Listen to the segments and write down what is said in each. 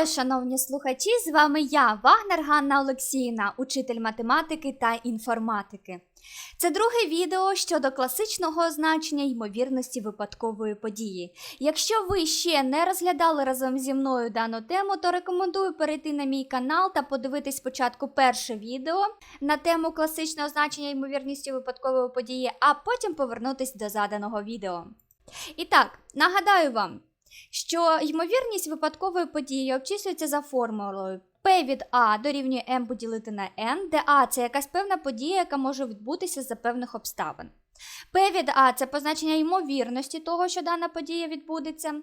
Вітаю, шановні слухачі! З вами я, Вагнер Ганна Олексіївна, учитель математики та інформатики. Це друге відео щодо класичного значення ймовірності випадкової події. Якщо ви ще не розглядали разом зі мною дану тему, то рекомендую перейти на мій канал та подивитись спочатку перше відео на тему класичного значення ймовірності випадкової події, а потім повернутись до заданого відео. І так, нагадаю вам, що ймовірність випадкової події обчислюється за формулою P від А дорівнює m поділити на n, де А це якась певна подія, яка може відбутися за певних обставин. P від А це позначення ймовірності того, що дана подія відбудеться.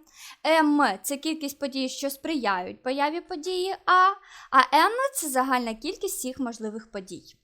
m це кількість подій, що сприяють появі події А, а n це загальна кількість всіх можливих подій.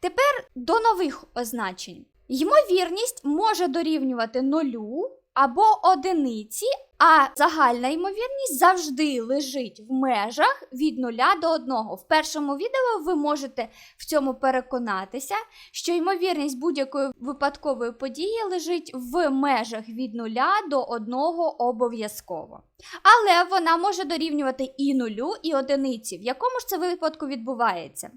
Тепер до нових означень. Ймовірність може дорівнювати нулю або одиниці, а загальна ймовірність завжди лежить в межах від 0 до 1. В першому відео ви можете в цьому переконатися, що ймовірність будь-якої випадкової події лежить в межах від 0 до 1 обов'язково. Але вона може дорівнювати і нулю, і одиниці. В якому ж це випадку відбувається?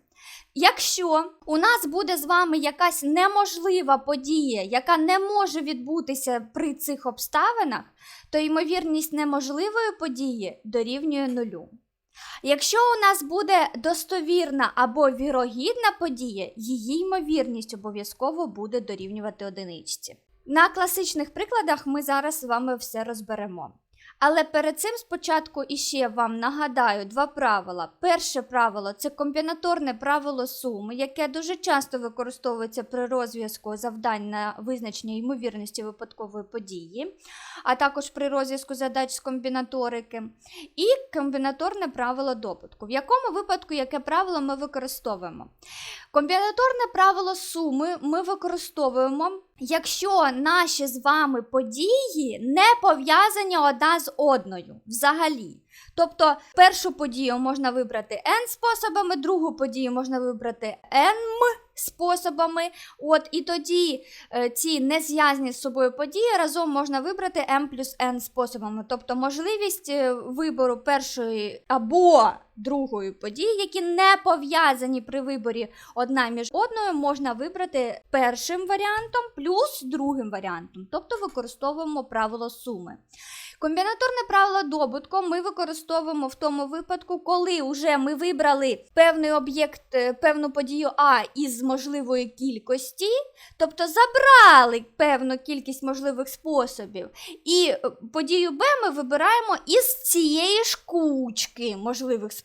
Якщо у нас буде з вами якась неможлива подія, яка не може відбутися при цих обставинах, то ймовірність неможливої події дорівнює нулю. Якщо у нас буде достовірна або вірогідна подія, її ймовірність обов'язково буде дорівнювати одиничці. На класичних прикладах ми зараз з вами все розберемо. Але перед цим спочатку іще вам нагадаю два правила. Перше правило це комбінаторне правило суми, яке дуже часто використовується при розв'язку завдань на визначення ймовірності випадкової події, а також при розв'язку задач з комбінаторики. І комбінаторне правило добутку. В якому випадку яке правило ми використовуємо? Комбінаторне правило суми ми використовуємо. Якщо наші з вами події не пов'язані одна з одною взагалі. Тобто першу подію можна вибрати n способами, другу подію можна вибрати n способами. От І тоді е, ці незв'язані з собою події разом можна вибрати m плюс n способами. Тобто можливість е, вибору першої або другої події, які не пов'язані при виборі одна між одною, можна вибрати першим варіантом плюс другим варіантом. Тобто використовуємо правило суми. Комбінаторне правило добутку ми використовуємо в тому випадку, коли вже ми вибрали певний об'єкт, е, певну подію А із можливої кількості, тобто забрали певну кількість можливих способів. І е, подію Б ми вибираємо із цієї ж кучки можливих способів,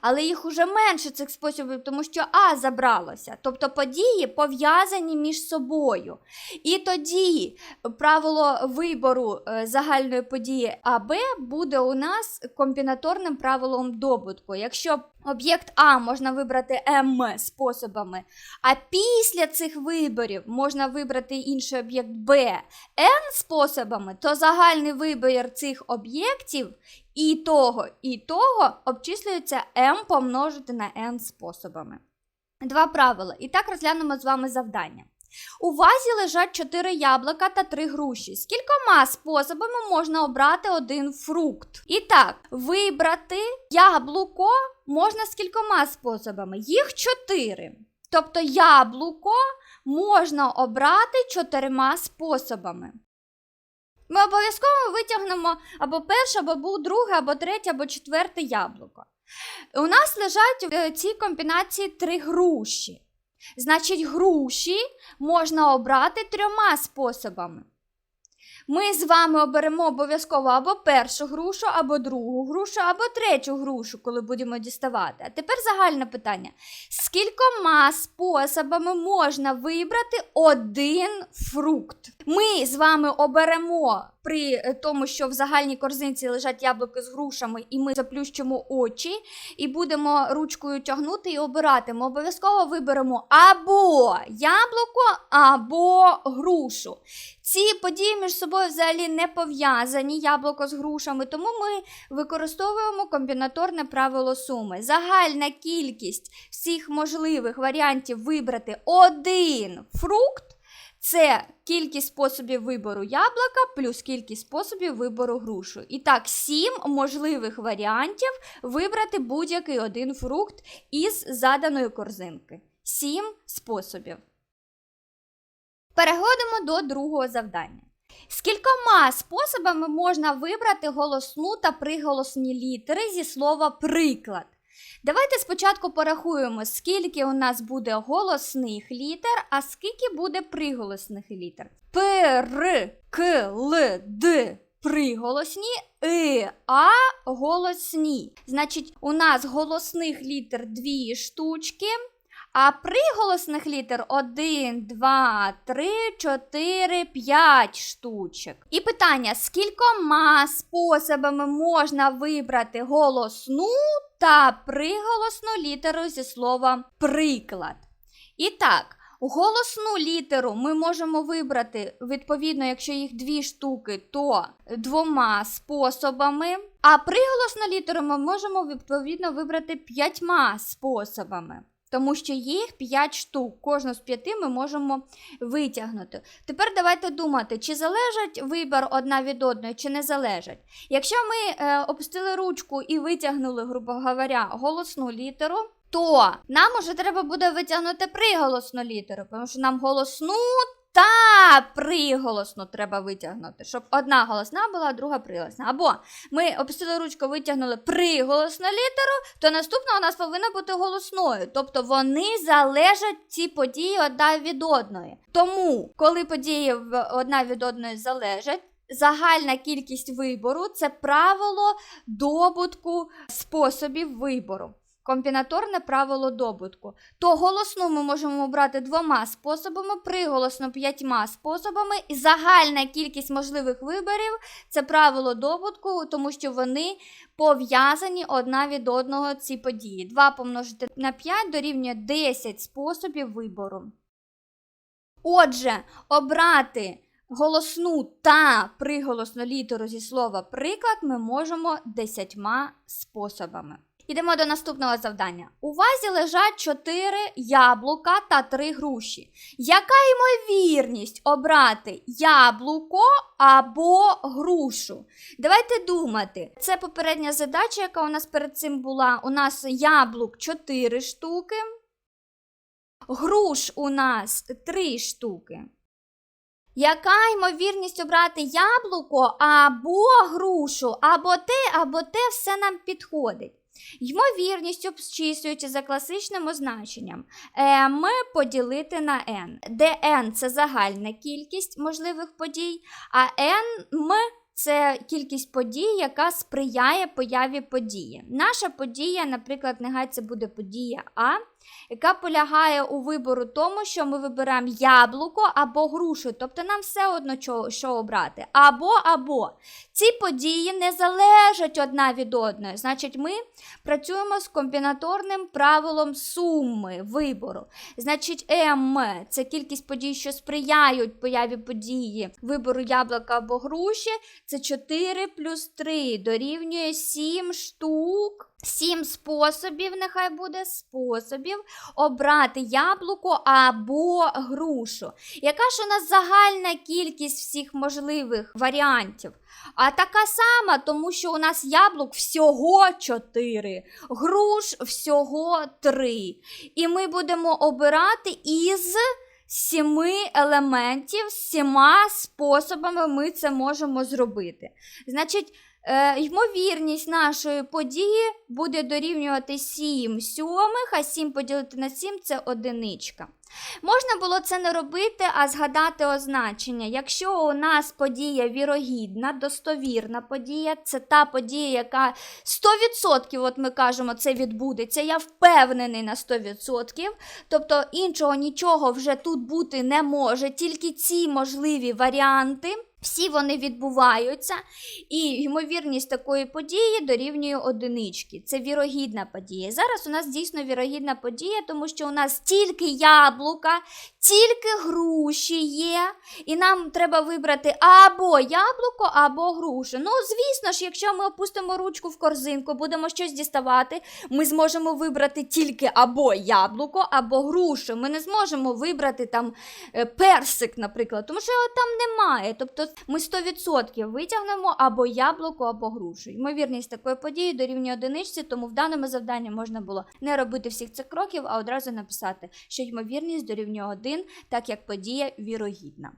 але їх уже менше цих способів, тому що А забралося. Тобто події пов'язані між собою. І тоді правило вибору е, загальної події АБ буде у нас комбінаторним правилом добутку. Якщо об'єкт А можна вибрати М способами, а після цих виборів можна вибрати інший об'єкт Б N способами, то загальний вибір цих об'єктів і того, і того обчислюється m помножити на n способами. Два правила. І так розглянемо з вами завдання. У вазі лежать 4 яблука та 3 груші. Скількома способами можна обрати один фрукт? І так, вибрати яблуко можна скількома способами. Їх 4. Тобто яблуко можна обрати чотирма способами. Ми обов'язково витягнемо або перше, або друге, або третє, або четверте яблуко. У нас лежать в цій комбінації три груші. Значить, груші можна обрати трьома способами. Ми з вами оберемо обов'язково або першу грушу, або другу грушу, або третю грушу, коли будемо діставати. А тепер загальне питання: скількома способами можна вибрати один фрукт? Ми з вами оберемо при тому, що в загальній корзинці лежать яблуки з грушами, і ми заплющимо очі, і будемо ручкою тягнути і обирати. Ми обов'язково виберемо або яблуко, або грушу. Ці події між собою взагалі не пов'язані яблуко з грушами, тому ми використовуємо комбінаторне правило суми. Загальна кількість всіх можливих варіантів вибрати один фрукт. Це кількість способів вибору яблука плюс кількість способів вибору грушу. І так, сім можливих варіантів вибрати будь-який один фрукт із заданої корзинки. Сім способів. Переходимо до другого завдання. Скількома способами можна вибрати голосну та приголосні літери зі слова приклад. Давайте спочатку порахуємо, скільки у нас буде голосних літер, а скільки буде приголосних літер. П, Р, К, Л, Д приголосні, И, А голосні. Значить, у нас голосних літер дві штучки. А приголосних літер 1, 2, 3, 4, 5 штучок. І питання: скількома способами можна вибрати голосну та приголосну літеру зі слова приклад? І так, голосну літеру ми можемо вибрати, відповідно, якщо їх дві штуки, то двома способами. А приголосну літеру ми можемо відповідно вибрати п'ятьма способами. Тому що їх 5 штук, кожну з п'яти ми можемо витягнути. Тепер давайте думати, чи залежить вибір одна від одної, чи не залежить. Якщо ми е, опустили ручку і витягнули, грубо говоря, голосну літеру, то нам уже треба буде витягнути приголосну літеру, тому що нам голосну та приголосну треба витягнути, щоб одна голосна була, а друга приголосна. Або ми опустили ручку, витягнули приголосну літеру, то наступна у нас повинна бути голосною. Тобто вони залежать ці події одна від одної. Тому, коли події одна від одної залежать, загальна кількість вибору це правило добутку способів вибору. Комбінаторне правило добутку. То голосну ми можемо обрати двома способами, приголосну п'ятьма способами, і загальна кількість можливих виборів це правило добутку, тому що вони пов'язані одна від одного ці події. 2 помножити на 5 дорівнює 10 способів вибору. Отже, обрати голосну та приголосну літеру зі слова приклад ми можемо 10 способами. Йдемо до наступного завдання. У вазі лежать 4 яблука та 3 груші. Яка ймовірність обрати яблуко або грушу? Давайте думати. Це попередня задача, яка у нас перед цим була. У нас яблук 4 штуки. Груш у нас 3 штуки. Яка ймовірність обрати яблуко або грушу, або те, або те все нам підходить? Ймовірність обчислюється за класичним означенням m поділити на n, де n це загальна кількість можливих подій, а m це кількість подій, яка сприяє появі події. Наша подія, наприклад, нехай це буде подія А, яка полягає у вибору тому, що ми вибираємо яблуко або грушу. Тобто нам все одно що, обрати. Або або. Ці події не залежать одна від одної. Значить, ми працюємо з комбінаторним правилом суми вибору. Значить, М це кількість подій, що сприяють появі події вибору яблука або груші. Це 4 плюс 3 дорівнює 7 штук. Сім способів, нехай буде способів обрати яблуко або грушу. Яка ж у нас загальна кількість всіх можливих варіантів? А така сама, тому що у нас яблук всього 4, груш всього 3. І ми будемо обирати із сіми елементів, сіма способами ми це можемо зробити. Значить, Е, ймовірність нашої події буде дорівнювати 7 сьомих, а 7 поділити на 7 це одиничка. Можна було це не робити, а згадати означення. Якщо у нас подія вірогідна, достовірна подія, це та подія, яка 100%, от ми кажемо, це відбудеться. Я впевнений на 100%. Тобто іншого нічого вже тут бути не може, тільки ці можливі варіанти. Всі вони відбуваються, і ймовірність такої події дорівнює одинички. Це вірогідна подія. Зараз у нас дійсно вірогідна подія, тому що у нас тільки яблука, тільки груші є, і нам треба вибрати або яблуко, або грушу. Ну, звісно ж, якщо ми опустимо ручку в корзинку, будемо щось діставати, ми зможемо вибрати тільки або яблуко, або грушу. Ми не зможемо вибрати там е, персик, наприклад, тому що його там немає. Тобто ми 100% витягнемо або яблуко, або грушу. Ймовірність такої події дорівнює одиничці, тому в даному завданні можна було не робити всіх цих кроків, а одразу написати, що ймовірність дорівнює 1, так як подія вірогідна.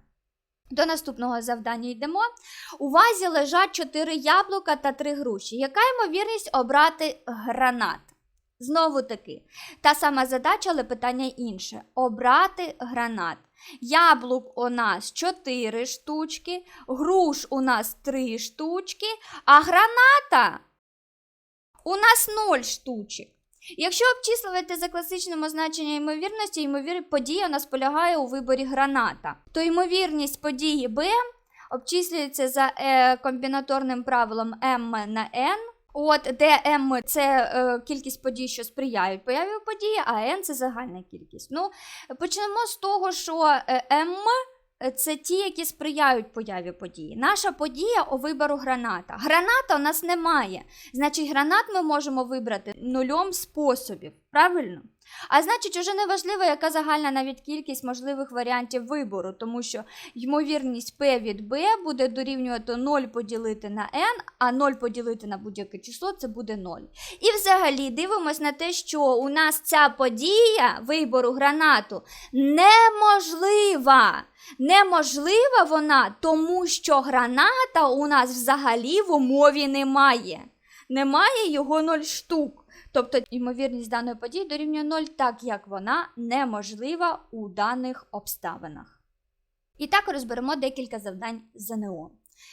До наступного завдання йдемо. У вазі лежать 4 яблука та 3 груші. Яка ймовірність обрати гранат? Знову таки, та сама задача, але питання інше: обрати гранат. Яблук у нас 4 штучки, груш у нас 3 штучки, а граната у нас 0 штучок. Якщо обчислювати за класичним означенням ймовірності, ймовір... подія у нас полягає у виборі граната, то ймовірність події Б обчислюється за е, комбінаторним правилом m на n. От, де М – це е, кількість подій, що сприяють появі події, а Н – це загальна кількість. Ну, почнемо з того, що М. це ті, які сприяють появі події. Наша подія у вибору граната. Граната у нас немає. Значить, гранат ми можемо вибрати нульом способів. Правильно? А значить, уже не важливо, яка загальна навіть кількість можливих варіантів вибору, тому що ймовірність P від B буде дорівнювати 0 поділити на n, а 0 поділити на будь-яке число це буде 0. І взагалі дивимось на те, що у нас ця подія вибору гранату неможлива. Неможлива вона, тому що граната у нас взагалі в умові немає. Немає його 0 штук. Тобто ймовірність даної події дорівнює 0, так як вона неможлива у даних обставинах. І так розберемо декілька завдань ЗНО.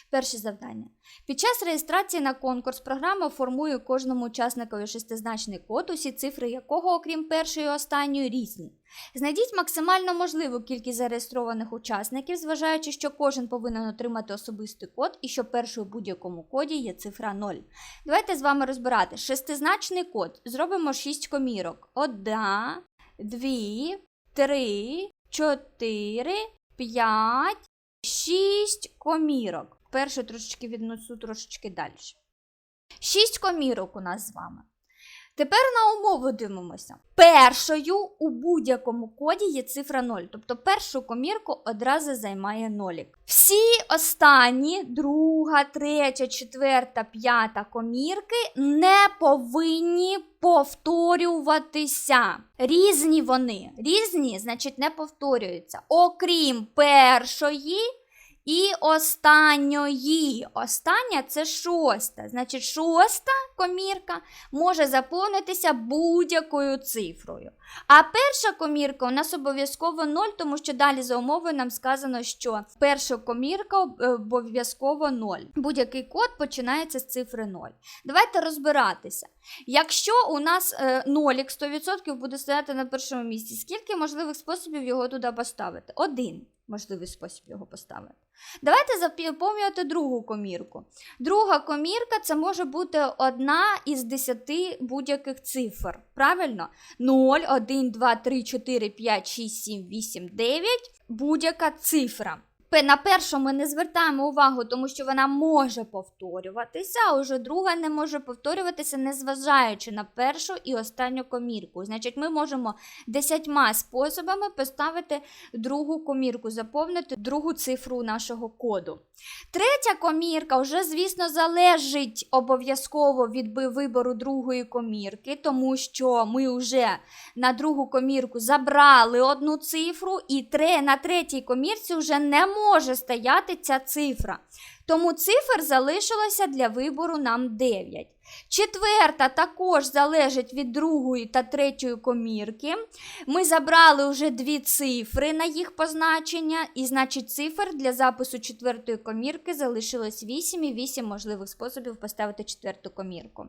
Перше завдання. Під час реєстрації на конкурс програма формує кожному учасникові шестизначний код, усі цифри якого, окрім першої і останньої, різні. Знайдіть максимально можливу кількість зареєстрованих учасників, зважаючи, що кожен повинен отримати особистий код і що першою у будь-якому коді є цифра 0. Давайте з вами розбирати шестизначний код. Зробимо 6 комірок. 1, 2, 3, 4, 5, 6 комірок. Першу трошечки віднесу трошечки далі. 6 комірок у нас з вами. Тепер на умову дивимося. Першою у будь-якому коді є цифра 0. Тобто першу комірку одразу займає нолік. Всі останні, друга, третя, четверта, п'ята комірки не повинні повторюватися. Різні вони. Різні, значить, не повторюються. Окрім першої. І останньої. Остання це шоста. Значить, шоста комірка може заповнитися будь-якою цифрою. А перша комірка у нас обов'язково 0, тому що далі за умовою нам сказано, що перша комірка обов'язково 0. Будь-який код починається з цифри 0. Давайте розбиратися. Якщо у нас е, нолік 100% буде стояти на першому місці, скільки можливих способів його туди поставити? Один можливий спосіб його поставити. Давайте заповнювати другу комірку. Друга комірка це може бути одна із 10 будь-яких цифр. Правильно? 0, 1, 2, 3, 4, 5, 6, 7, 8, 9. Будь-яка цифра. На першу ми не звертаємо увагу, тому що вона може повторюватися, а вже друга не може повторюватися, незважаючи на першу і останню комірку. Значить, ми можемо десятьма способами поставити другу комірку, заповнити другу цифру нашого коду. Третя комірка вже, звісно, залежить обов'язково від вибору другої комірки, тому що ми вже на другу комірку забрали одну цифру, і на третій комірці вже не може стояти ця цифра. Тому цифр залишилося для вибору нам 9. Четверта також залежить від другої та третьої комірки. Ми забрали вже дві цифри на їх позначення, і значить цифр для запису четвертої комірки залишилось 8 і 8 можливих способів поставити четверту комірку.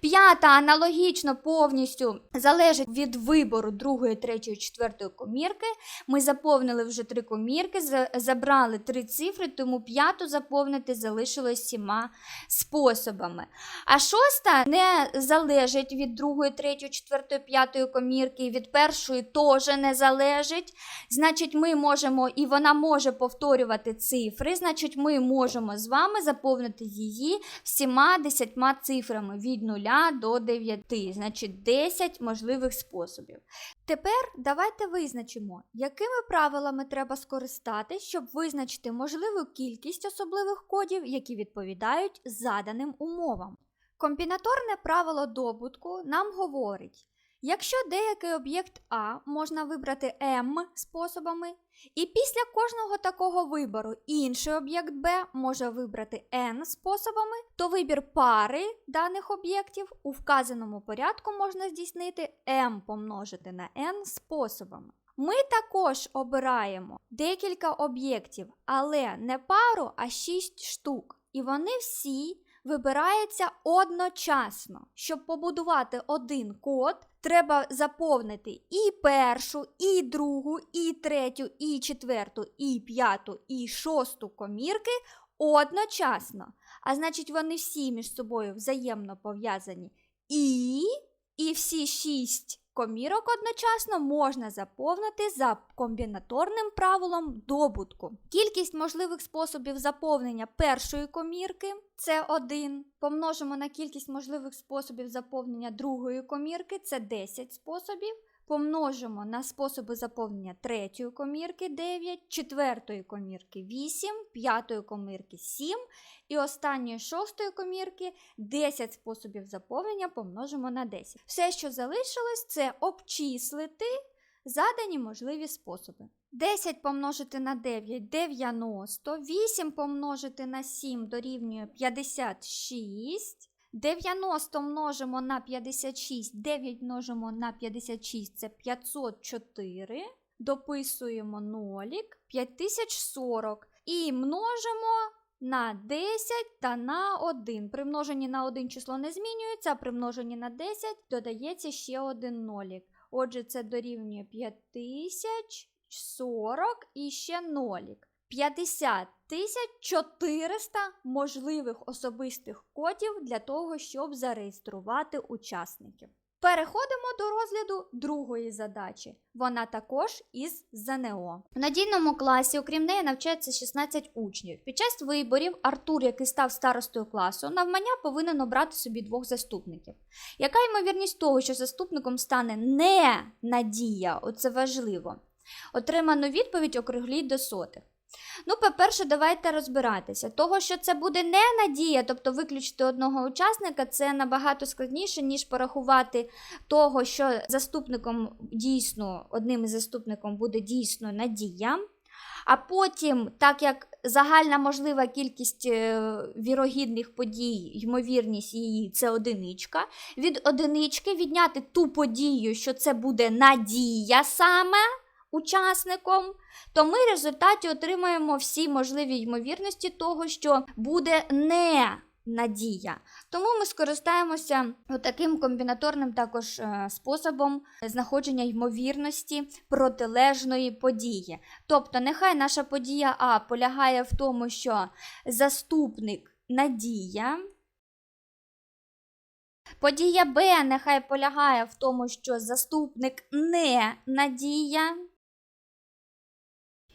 П'ята аналогічно повністю залежить від вибору другої, третьої, четвертої комірки. Ми заповнили вже три комірки, забрали три цифри, тому п'яту заповнити залишилось сіма способами. А шоста не залежить від другої, третьої, четвертої, п'ятої комірки, від першої теж не залежить. Значить, ми можемо, і вона може повторювати цифри, значить, ми можемо з вами заповнити її всіма десятьма цифрами від 0 до 9, значить 10 можливих способів. Тепер давайте визначимо, якими правилами треба скористатись, щоб визначити можливу кількість особливих кодів, які відповідають заданим умовам. Комбінаторне правило добутку нам говорить, якщо деякий об'єкт А можна вибрати М способами, і після кожного такого вибору інший об'єкт Б може вибрати N способами, то вибір пари даних об'єктів у вказаному порядку можна здійснити m помножити на n способами. Ми також обираємо декілька об'єктів, але не пару, а 6 штук. І вони всі вибираються одночасно. Щоб побудувати один код, треба заповнити і першу, і другу, і третю, і четверту, і п'яту, і шосту комірки одночасно. А значить, вони всі між собою взаємно пов'язані. І, і всі шість комірок одночасно можна заповнити за комбінаторним правилом добутку. Кількість можливих способів заповнення першої комірки це 1. Помножимо на кількість можливих способів заповнення другої комірки це 10 способів. Помножимо на способи заповнення третьої комірки 9, четвертої комірки 8, п'ятої комірки 7 і останньої шостої комірки 10 способів заповнення помножимо на 10. Все, що залишилось, це обчислити задані можливі способи. 10 помножити на 9 90, 8 помножити на 7 дорівнює 56. 90 множимо на 56, 9 множимо на 56 це 504. Дописуємо нолік 5040 і множимо на 10 та на 1. При множенні на 1 число не змінюється, а при множенні на 10 додається ще один нолік. Отже, це дорівнює 5040 і ще нолік. 50 400 можливих особистих кодів для того, щоб зареєструвати учасників. Переходимо до розгляду другої задачі. Вона також із ЗНО. В надійному класі, окрім неї, навчається 16 учнів. Під час виборів Артур, який став старостою класу, навмання повинен обрати собі двох заступників. Яка ймовірність того, що заступником стане не Надія? Оце важливо. Отриману відповідь округліть до сотих. Ну, по-перше, давайте розбиратися. Того, що це буде не надія, тобто виключити одного учасника, це набагато складніше, ніж порахувати того, що заступником дійсно, одним із заступником буде дійсно надія. А потім, так як загальна можлива кількість е, вірогідних подій, ймовірність її це одиничка, від одинички відняти ту подію, що це буде надія саме учасником, то ми в результаті отримаємо всі можливі ймовірності того, що буде не надія. Тому ми скористаємося таким комбінаторним також е, способом знаходження ймовірності протилежної події. Тобто, нехай наша подія А полягає в тому, що заступник надія. Подія Б нехай полягає в тому, що заступник не надія.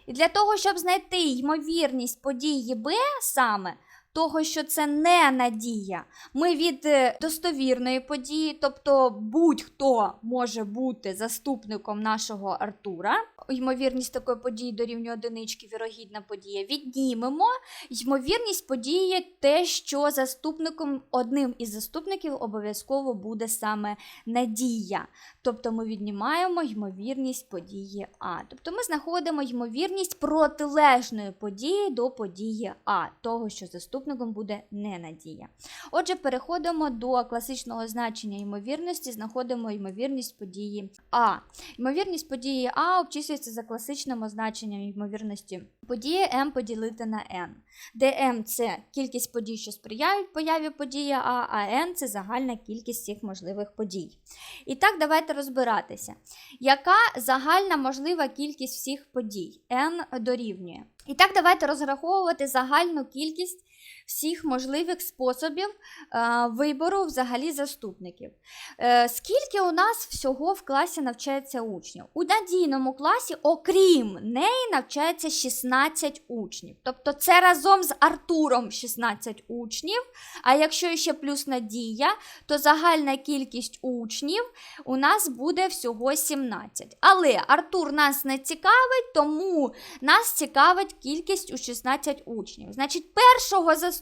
І для того, щоб знайти ймовірність події Б саме, того, що це не надія, ми від е, достовірної події, тобто будь-хто може бути заступником нашого Артура, ймовірність такої події дорівнює одинички, вірогідна подія, віднімемо ймовірність події те, що заступником, одним із заступників обов'язково буде саме надія. Тобто ми віднімаємо ймовірність події А. Тобто ми знаходимо ймовірність протилежної події до події А, того, що заступником буде не Надія. Отже, переходимо до класичного значення ймовірності, знаходимо ймовірність події А. Ймовірність події А обчислюється за класичним означенням ймовірності події m поділити на n, де m це кількість подій, що сприяють появі події А, а n це загальна кількість всіх можливих подій. І так, давайте розбиратися. Яка загальна можлива кількість всіх подій? n дорівнює. І так, давайте розраховувати загальну кількість всіх можливих способів е, вибору взагалі заступників. Е, скільки у нас всього в класі навчається учнів? У надійному класі, окрім неї, навчається 16 учнів. Тобто це разом з Артуром 16 учнів. А якщо ще плюс Надія, то загальна кількість учнів у нас буде всього 17. Але Артур нас не цікавить, тому нас цікавить кількість у 16 учнів. Значить, першого заступника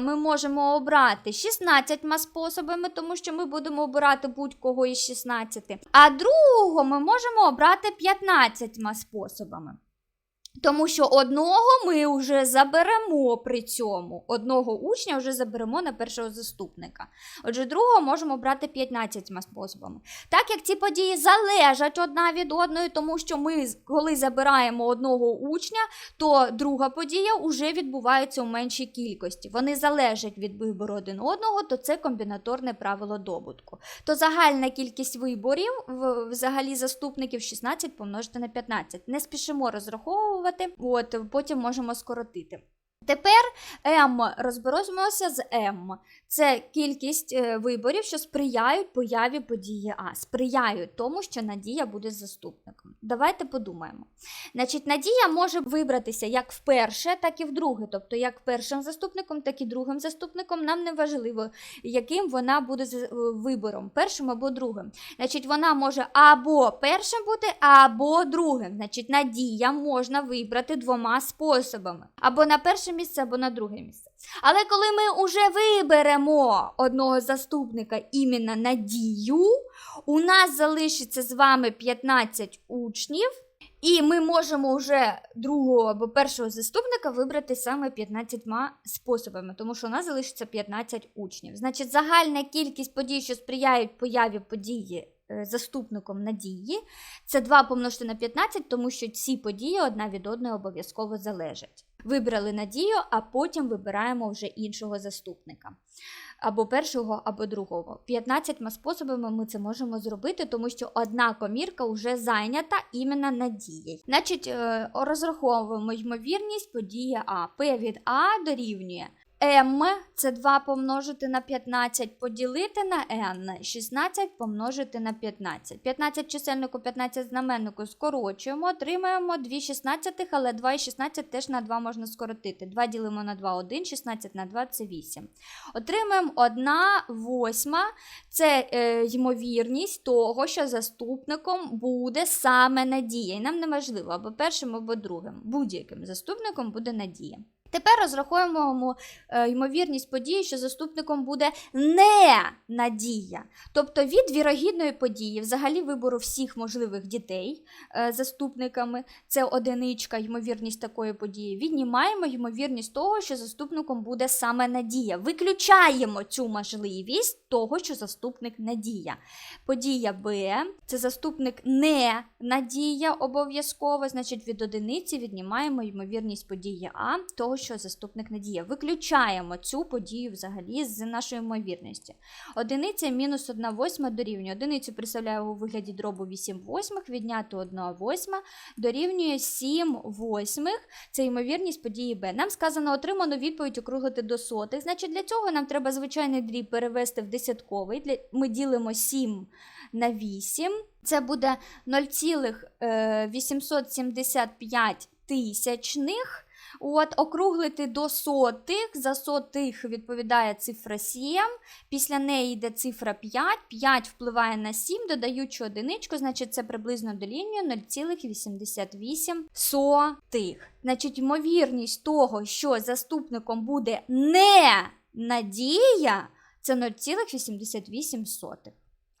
ми можемо обрати 16 способами, тому що ми будемо обирати будь-кого із 16. А другого ми можемо обрати 15 способами. Тому що одного ми вже заберемо при цьому. Одного учня вже заберемо на першого заступника. Отже, другого можемо брати 15 способами. Так як ці події залежать одна від одної, тому що ми, коли забираємо одного учня, то друга подія вже відбувається у меншій кількості. Вони залежать від вибору один одного, то це комбінаторне правило добутку. То загальна кількість виборів, взагалі заступників 16 помножити на 15. Не спішимо розраховувати, от, потім можемо скоротити. Тепер М розберемося з М. Це кількість е, виборів, що сприяють появі події А, сприяють тому, що Надія буде заступником. Давайте подумаємо. Значить, Надія може вибратися як вперше, так і вдруге. Тобто, як першим заступником, так і другим заступником. Нам не важливо, яким вона буде з- е, вибором, першим або другим. Значить, вона може або першим бути, або другим. Значить, Надія можна вибрати двома способами: або на перше місце, або на друге місце. Але коли ми вже виберемо одного заступника іменно Надію, у нас залишиться з вами 15 учнів. І ми можемо вже другого або першого заступника вибрати саме 15 способами, тому що у нас залишиться 15 учнів. Значить, загальна кількість подій, що сприяють появі події е, заступником надії, це 2 помножити на 15, тому що ці події одна від одної обов'язково залежать. Вибрали надію, а потім вибираємо вже іншого заступника. Або першого, або другого. 15 способами ми це можемо зробити, тому що одна комірка вже зайнята іменно надією. Значить, е, розраховуємо ймовірність події А. П від А дорівнює М це 2 помножити на 15, поділити на n, 16 помножити на 15. 15 чисельнику, 15 знаменнику скорочуємо, отримаємо 2 шістнадцятих, але 2 і 16 теж на 2 можна скоротити. 2 ділимо на 2, 1, 16 на 2 це 8. Отримаємо 1 восьма, це е, ймовірність того, що заступником буде саме Надія. І нам не важливо або першим, або другим. Будь-яким заступником буде Надія. Тепер розраховуємо е, ймовірність події, що заступником буде не надія. Тобто від вірогідної події, взагалі вибору всіх можливих дітей е, заступниками, це одиничка, ймовірність такої події. Віднімаємо ймовірність того, що заступником буде саме надія. Виключаємо цю можливість того, що заступник надія. Подія Б це заступник не надія обов'язково, значить від одиниці віднімаємо ймовірність події А, того, що заступник надія. Виключаємо цю подію взагалі з нашої ймовірності. Одиниця мінус 1 восьма дорівнює. Одиницю представляю у вигляді дробу 8 восьмих, відняти 1 восьма дорівнює 7 восьмих. Це ймовірність події Б. Нам сказано отриману відповідь округлити до сотих. Значить, для цього нам треба звичайний дріб перевести в десятковий. Ми ділимо 7 на 8. Це буде е, 0,875 тисячних. От, округлити до сотих. За сотих відповідає цифра 7. Після неї йде цифра 5. 5 впливає на 7, додаючи одиничку, значить це приблизно дорівнює 0,88 сотих. Значить, ймовірність того, що заступником буде не надія, це 0,88.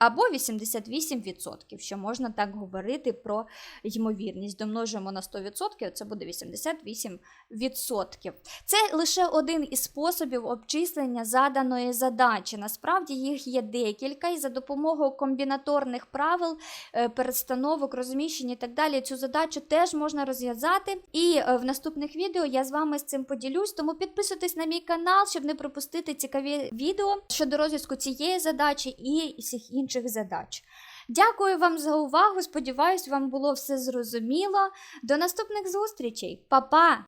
Або 88%, що можна так говорити про ймовірність. Домножуємо на 100%, це буде 88%. Це лише один із способів обчислення заданої задачі. Насправді їх є декілька, і за допомогою комбінаторних правил, е, перестановок, розміщень і так далі, цю задачу теж можна розв'язати. І е, в наступних відео я з вами з цим поділюсь. Тому підписуйтесь на мій канал, щоб не пропустити цікаві відео щодо розв'язку цієї задачі і всіх інших задач. Дякую вам за увагу. Сподіваюсь, вам було все зрозуміло. До наступних зустрічей. Па-па!